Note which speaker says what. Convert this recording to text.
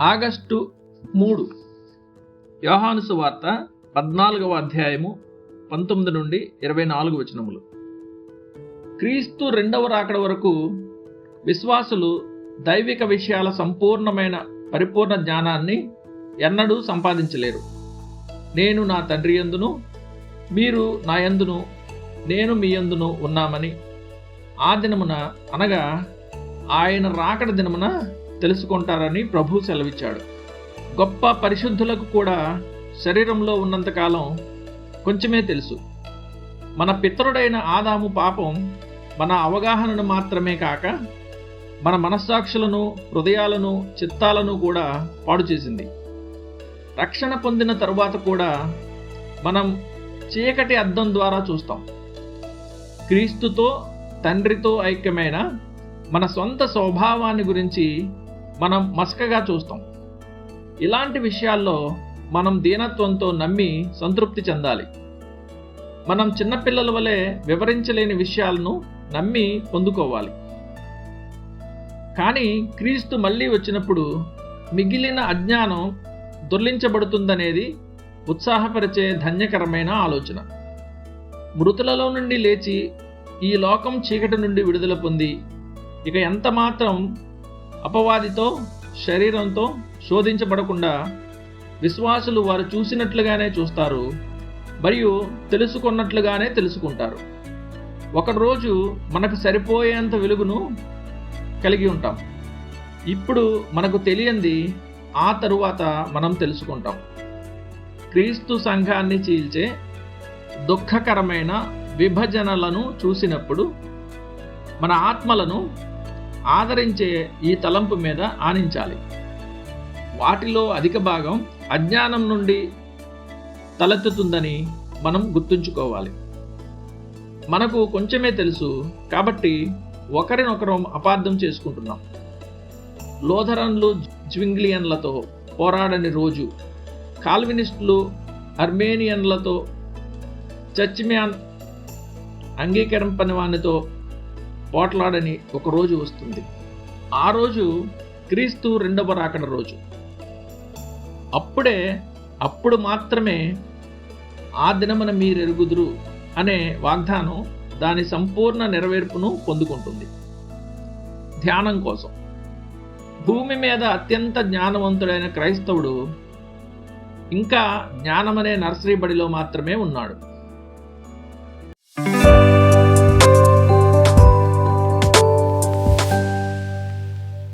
Speaker 1: August మూడు. యోహాను సువార్త పద్నాలుగవ అధ్యాయము పంతొమ్మిది నుండి ఇరవై నాలుగు వచనములు. క్రీస్తు రెండవ రాకడ వరకు విశ్వాసులు దైవిక విషయాల సంపూర్ణమైన పరిపూర్ణ జ్ఞానాన్ని ఎన్నడూ సంపాదించలేరు. నేను నా తండ్రి యందును మీరు నా యందును నేను మీ యందును ఉన్నామని. ఆ దినమున అనగా ఆయన రాకడ దినమున తెలుసుకుంటారని ప్రభు సెలవిచ్చాడు. గొప్ప పరిశుద్ధులకు కూడా శరీరంలో ఉన్నంతకాలం కొంచెమే తెలుసు. మన పితరుడైన ఆదాము పాపం మన అవగాహనను మాత్రమే కాక మన మనస్సాక్షులను హృదయాలను చిత్తాలను కూడా పాడు చేసింది. రక్షణ పొందిన తరువాత కూడా మనం చీకటి అద్దం ద్వారా చూస్తాం. క్రీస్తుతో తండ్రితో ఐక్యమైన మన సొంత స్వభావాన్ని గురించి మనం మసకగా చూస్తాం. ఇలాంటి విషయాల్లో మనం దీనత్వంతో నమ్మి సంతృప్తి చెందాలి. మనం చిన్నపిల్లల వలె వివరించలేని విషయాలను నమ్మి పొందుకోవాలి. కానీ క్రీస్తు మళ్ళీ వచ్చినప్పుడు మిగిలిన అజ్ఞానం దొర్లించబడుతుందనేది ఉత్సాహపరిచే ధన్యకరమైన ఆలోచన. మృతులలో నుండి లేచి ఈ లోకం చీకటి నుండి విడుదల పొంది ఇక ఎంత మాత్రం అపవాదితో శరీరంతో శోధించబడకుండా విశ్వాసులు వారు చూసినట్లుగానే చూస్తారు మరియు తెలుసుకున్నట్లుగానే తెలుసుకుంటారు. ఒకరోజు మనకు సరిపోయేంత వెలుగును కలిగి ఉంటాం. ఇప్పుడు మనకు తెలియంది ఆ తరువాత మనం తెలుసుకుంటాం. క్రీస్తు సంఘాన్ని చీల్చే దుఃఖకరమైన విభజనలను చూసినప్పుడు మన ఆత్మలను ఆదరించే ఈ తలంపు మీద ఆనించాలి. వాటిలో అధిక భాగం అజ్ఞానం నుండి తలెత్తుతుందని మనం గుర్తుంచుకోవాలి. మనకు కొంచెమే తెలుసు కాబట్టి ఒకరినొకరం అపార్థం చేసుకుంటున్నాం. లోథరన్లు జ్వింగ్లియన్లతో పోరాడని రోజు కాల్వినిస్టులు అర్మేనియన్లతో చర్చిమ్యాన్ అంగీకరింపని వానితో పోట్లాడని ఒక రోజు వస్తుంది. ఆ రోజు క్రీస్తు రెండవ రాకడ రోజు. అప్పుడే అప్పుడు మాత్రమే ఆ దినమున మీరెరుగుదురు అనే వాగ్దానం దాని సంపూర్ణ నెరవేర్పును పొందుకుంటుంది. ధ్యానం కోసం. భూమి మీద అత్యంత జ్ఞానవంతుడైన క్రైస్తవుడు ఇంకా జ్ఞానమనే నర్సరీ బడిలో మాత్రమే ఉన్నాడు.